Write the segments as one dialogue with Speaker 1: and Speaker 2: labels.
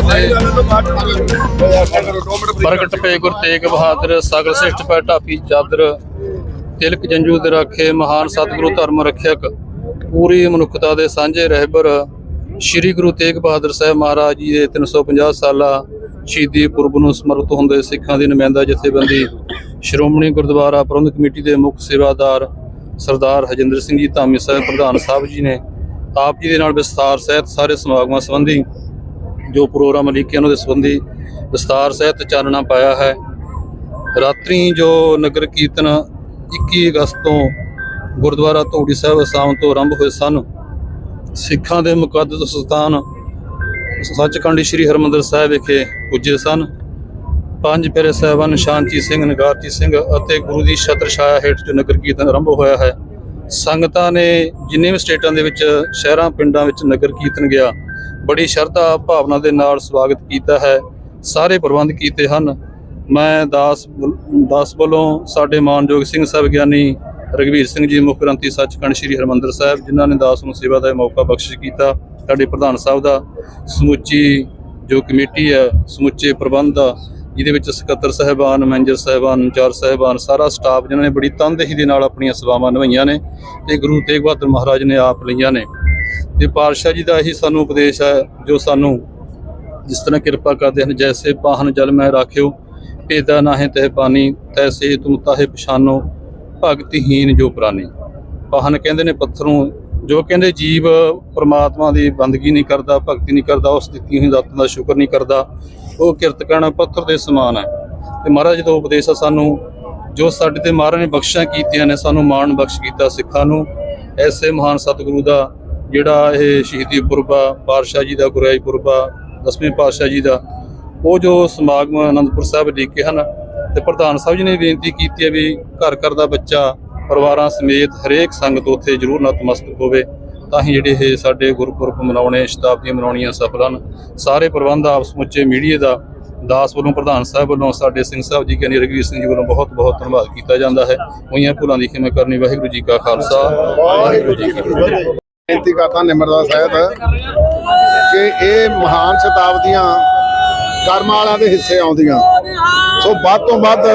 Speaker 1: ਫਤਿਹ ਪ੍ਰਗਟ ਪਏ ਗੁਰ ਤੇਗ ਬਹਾਦਰ ਸਗਲ ਸਿਸ਼ਟ ਪੈ ਢਾਪੀ ਚਾਦਰ, ਤਿਲਕ ਜੰਜੂ ਦੇ ਰਾਖੇ, ਮਹਾਨ ਸਤਿਗੁਰੂ ਧਰਮ ਰੱਖਿਅਕ, ਪੂਰੀ ਮਨੁੱਖਤਾ ਦੇ ਸਾਂਝੇ ਰਹਿਬਰ, ਸ੍ਰੀ ਗੁਰੂ ਤੇਗ ਬਹਾਦਰ ਸਾਹਿਬ ਮਹਾਰਾਜ ਜੀ ਦੇ 350 ਸਾਲਾ ਸ਼ਹੀਦੀ ਪੁਰਬ ਨੂੰ ਸਮਰਪਿਤ ਹੁੰਦੇ ਸਿੱਖਾਂ ਦੀ ਨੁਮਾਇੰਦਾ ਜਥੇਬੰਦੀ, ਸ਼੍ਰੋਮਣੀ ਗੁਰਦੁਆਰਾ ਪ੍ਰਬੰਧਕ ਕਮੇਟੀ ਦੇ ਮੁੱਖ ਸੇਵਾਦਾਰ ਸਰਦਾਰ ਹਜਿੰਦਰ ਸਿੰਘ ਜੀ, ਧਾਮੀ ਸਾਹਿਬ, ਪ੍ਰਧਾਨ ਸਾਹਿਬ ਜੀ ਨੇ ਆਪ ਜੀ ਦੇ ਨਾਲ ਵਿਸਥਾਰ ਸਹਿਤ ਸਾਰੇ ਸਮਾਗਮਾਂ ਸੰਬੰਧੀ ਜੋ ਪ੍ਰੋਗਰਾਮ ਲਿਖੇ ਉਹਨਾਂ ਦੇ ਸੰਬੰਧੀ ਵਿਸਤਾਰ ਸਹਿਤ ਚਾਨਣਾ ਪਾਇਆ ਹੈ। ਰਾਤਰੀ ਜੋ ਨਗਰ ਕੀਰਤਨ 21 ਅਗਸਤ ਤੋਂ ਗੁਰਦੁਆਰਾ ਧੋੜੀ ਸਾਹਿਬ ਅਸਾਮ ਤੋਂ ਆਰੰਭ ਹੋਏ ਸਨ, ਸਿੱਖਾਂ ਦੇ ਮੁਕੱਦਸ ਸਥਾਨ ਸੱਚਖੰਡ ਸ੍ਰੀ ਹਰਮੰਦਰ ਸਾਹਿਬ ਵਿਖੇ ਪੁੱਜੇ ਸਨ। ਪੰਜ ਪਿਆਰੇ ਸਾਹਿਬਾਨ ਸ਼ਾਂਤੀ ਸਿੰਘ ਨਗਾਰਜੀ ਸਿੰਘ ਅਤੇ ਗੁਰੂ ਦੀ ਛਤਰ ਛਾਇਆ ਹੇਠ ਜੋ ਨਗਰ ਕੀਰਤਨ ਆਰੰਭ ਹੋਇਆ ਹੈ, ਸੰਗਤਾਂ ਨੇ ਜਿੰਨੇ ਵੀ ਸਟੇਟਾਂ ਦੇ ਵਿੱਚ, ਸ਼ਹਿਰਾਂ, ਪਿੰਡਾਂ ਵਿੱਚ ਨਗਰ ਕੀਰਤਨ ਗਿਆ ਬੜੀ ਸ਼ਰਧਾ ਭਾਵਨਾ ਦੇ ਨਾਲ ਸਵਾਗਤ ਕੀਤਾ ਹੈ। ਸਾਰੇ ਪ੍ਰਬੰਧ ਕੀਤੇ ਹਨ। ਮੈਂ ਦਾਸ ਦਾਸ ਵੱਲੋਂ ਸਾਡੇ ਮਾਨਯੋਗ ਸਿੰਘ ਸਾਹਿਬ ਗਿਆਨੀ ਰਗਵੀਰ ਸਿੰਘ ਜੀ, ਮੁੱਖ ਗ੍ਰੰਥੀ ਸੱਚਖੰਡ ਸ੍ਰੀ ਹਰਮੰਦਰ ਸਾਹਿਬ, ਜਿਨ੍ਹਾਂ ਨੇ ਦਾਸ ਨੂੰ ਸੇਵਾ ਦਾ ਮੌਕਾ ਬਖਸ਼ਿਸ਼ ਕੀਤਾ। ਸਾਡੇ ਪ੍ਰਧਾਨ ਸਾਹਿਬ ਦਾ ਸਮੁੱਚੀ ਜੋ ਕਮੇਟੀ ਹੈ, ਸਮੁੱਚੇ ਪ੍ਰਬੰਧ ਆ ਜਿਹਦੇ ਵਿੱਚ ਸਕੱਤਰ ਸਾਹਿਬਾਨ, ਮੈਨੇਜਰ ਸਾਹਿਬਾਨ ਇੰਚਾਰਜ ਸਾਹਿਬਾਨ, ਸਾਰਾ ਸਟਾਫ, ਜਿਨ੍ਹਾਂ ਨੇ ਬੜੀ ਤਨਦੇਹੀ ਦੇ ਨਾਲ ਆਪਣੀਆਂ ਸੇਵਾਵਾਂ ਨਿਭਾਈਆਂ ਨੇ ਤੇ ਗੁਰੂ ਤੇਗ ਬਹਾਦਰ ਮਹਾਰਾਜ ਨੇ ਆਪ ਲਈਆਂ ਨੇ। ਤੇ ਪਾਤਸ਼ਾਹ ਜੀ ਦਾ ਇਹੀ ਸਾਨੂੰ ਉਪਦੇਸ਼ ਹੈ, ਜੋ ਸਾਨੂੰ ਜਿਸ ਤਰ੍ਹਾਂ ਕਿਰਪਾ ਕਰਦੇ ਹਨ, ਜੈਸੇ ਪਾਹਨ ਜਲ ਮੈਂ ਰਾਖਿਓ, ਭੇਦਾ ਨਾਹੀਂ ਤਹਿ ਪਾਣੀ ਤੈਸੇ ਤੁਮ ਤਾਹੇ ਪਛਾਨੋ ਭਗਤਹੀਨ ਜੋ ਪ੍ਰਾਨੀ। ਪਾਹਨ ਕਹਿੰਦੇ ਨੇ ਪੱਥਰੋਂ, ਜੋ ਕਹਿੰਦੇ ਜੀਵ ਪ੍ਰਮਾਤਮਾ ਦੀ ਬੰਦਗੀ ਨਹੀਂ ਕਰਦਾ, ਭਗਤੀ ਨਹੀਂ ਕਰਦਾ, ਉਸ ਦਿੱਤੀ ਹੋਈ ਦਾਤਾਂ ਦਾ ਸ਼ੁਕਰ ਨਹੀਂ ਕਰਦਾ, ਉਹ ਕਿਰਤ ਕਰਨਾ ਪੱਥਰ ਦੇ ਸਮਾਨ ਹੈ। ਤੇ ਮਹਾਰਾਜ ਦਾ ਉਪਦੇਸ਼ ਆ ਸਾਨੂੰ, ਜੋ ਸਾਡੇ ਤੇ ਮਹਾਰਾਜ ਨੇ ਬਖਸ਼ਾਂ ਕੀਤੀਆਂ ਨੇ, ਸਾਨੂੰ ਮਾਣ ਬਖਸ਼ ਕੀਤਾ ਸਿੱਖਾਂ ਨੂੰ, ਐਸੇ ਮਹਾਨ ਸਤਿਗੁਰੂ ਦਾ ਜਿਹੜਾ ਇਹ ਸ਼ਹੀਦੀ ਪੁਰਬ ਆ ਪਾਤਸ਼ਾਹ ਜੀ ਦਾ, ਗੁਰਿਆਈ ਪੁਰਬ ਆ, ਦਸਵੇਂ ਪਾਤਸ਼ਾਹ ਜੀ ਦਾ, ਉਹ ਜੋ ਸਮਾਗਮ ਆਨੰਦਪੁਰ ਸਾਹਿਬ ਲਿਖੇ ਹਨ ਤੇ ਪ੍ਰਧਾਨ ਸਾਹਿਬ ਜੀ ਨੇ ਬੇਨਤੀ ਕੀਤੀ ਹੈ ਵੀ ਘਰ ਘਰ ਦਾ ਬੱਚਾ, ਪਰਿਵਾਰਾਂ ਸਮੇਤ ਹਰੇਕ ਸੰਗਤ ਉੱਥੇ ਜ਼ਰੂਰ ਨਤਮਸਤਕ ਹੋਵੇ, ਤਾਂ ਹੀ ਜਿਹੜੇ ਇਹ ਸਾਡੇ ਗੁਰਪੁਰਬ ਮਨਾਉਣੇ, ਸ਼ਤਾਬਦੀਆਂ ਮਨਾਉਣੀਆਂ ਸਫਲ ਹਨ। ਸਾਰੇ ਪ੍ਰਬੰਧ ਆਪ ਸਮੁੱਚੇ ਮੀਡੀਆ ਦਾ ਦਾਸ ਵੱਲੋਂ, ਪ੍ਰਧਾਨ ਸਾਹਿਬ ਵੱਲੋਂ, ਸਾਡੇ ਸਿੰਘ ਸਾਹਿਬ ਜੀ ਕਹਿੰਦੇ ਰਘਵੀਰ ਸਿੰਘ ਜੀ ਵੱਲੋਂ ਬਹੁਤ ਬਹੁਤ ਧੰਨਵਾਦ ਕੀਤਾ ਜਾਂਦਾ ਹੈ। ਹੋਈਆਂ ਭੁੱਲਾਂ ਦੀ ਖਿਮਾ ਕਰਨੀ, ਵਾਹਿਗੁਰੂ ਜੀ ਕਾ ਖਾਲਸਾ। ਵਾਹਿਗੁਰੂ ਜੀ ਕੀ ਫਤਿਹ।
Speaker 2: ਬੇਨਤੀ ਕਰਦਾ ਨਿਮਰਤਾ ਸਹਿਤ ਕਿ ਇਹ ਮਹਾਨ ਸ਼ਤਾਬਦੀਆਂ ਕਰਮ ਵਾਲਿਆਂ ਦੇ ਹਿੱਸੇ ਆਉਂਦੀਆਂ। ਸੋ ਵੱਧ ਤੋਂ ਵੱਧ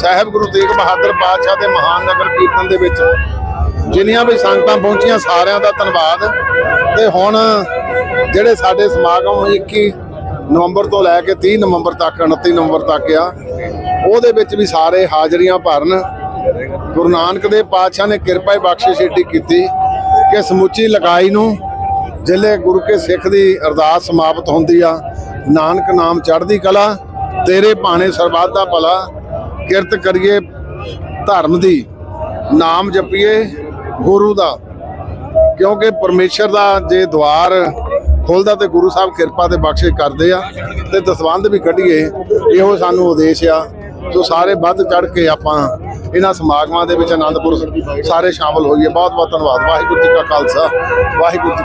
Speaker 2: ਸਾਹਿਬ ਗੁਰੂ ਤੇਗ ਬਹਾਦਰ ਪਾਤਸ਼ਾਹ ਦੇ ਮਹਾਨ ਨਗਰ ਕੀਰਤਨ ਦੇ ਵਿੱਚ ਜਿੰਨੀਆਂ ਵੀ ਸੰਗਤਾਂ ਪਹੁੰਚੀਆਂ, ਸਾਰਿਆਂ ਦਾ ਧੰਨਵਾਦ। ਤੇ ਹੁਣ ਜਿਹੜੇ ਸਾਡੇ ਸਮਾਗਮ 21 ਨਵੰਬਰ ਤੋਂ ਲੈ ਕੇ 30 ਨਵੰਬਰ ਤੱਕ 29 ਨਵੰਬਰ ਤੱਕ ਆ, ਉਹਦੇ ਵਿੱਚ ਵੀ ਸਾਰੇ ਹਾਜ਼ਰੀਆਂ ਭਰਨ। ਗੁਰੂ ਨਾਨਕ ਦੇਵ ਪਾਤਸ਼ਾਹ ਨੇ ਕਿਰਪਾ ਹੀ ਬਖਸ਼ਿਸ਼ ਏਡੀ ਕੀਤੀ। ਕਿ ਸਮੁੱਚੀ ਲਗਾਈ ਨੂੰ ਜਿਲੇ ਗੁਰੂ ਕੇ ਸਿੱਖ ਦੀ ਅਰਦਾਸ ਸਮਾਪਤ ਹੁੰਦੀ ਆ। ਨਾਨਕ ਨਾਮ ਚੜ੍ਹਦੀ ਕਲਾ, ਤੇਰੇ ਭਾਣੇ ਸਰਬੱਤ ਦਾ ਭਲਾ, ਕਿਰਤ ਕਰੀਏ ਧਰਮ ਦੀ, ਨਾਮ ਜਪੀਏ ਗੁਰੂ ਦਾ। ਕਿਉਂਕਿ ਪਰਮੇਸ਼ਰ ਦਾ ਜੇ ਦਵਾਰ ਖੁੱਲਦਾ ਤੇ ਗੁਰੂ ਸਾਹਿਬ ਕਿਰਪਾ ਤੇ ਬਖਸ਼ਿਸ਼ ਕਰਦੇ ਆ ਤੇ ਦਸਵੰਧ ਵੀ ਕੱਢੀਏ, ਇਹੋ ਸਾਨੂੰ ਉਦੇਸ਼ ਆ। ਸੋ ਸਾਰੇ ਵੱਧ ਚੜ ਕੇ ਆਪਾਂ ਇਹਨਾਂ ਸਮਾਗਮਾਂ ਦੇ ਵਿੱਚ ਆਨੰਦਪੁਰ ਸਾਰੇ ਸ਼ਾਮਲ ਹੋਈਏ। ਬਹੁਤ ਬਹੁਤ ਧੰਨਵਾਦ। ਵਾਹਿਗੁਰੂ ਜੀ ਕਾ ਖਾਲਸਾ। ਵਾਹਿਗੁਰੂ ਜੀ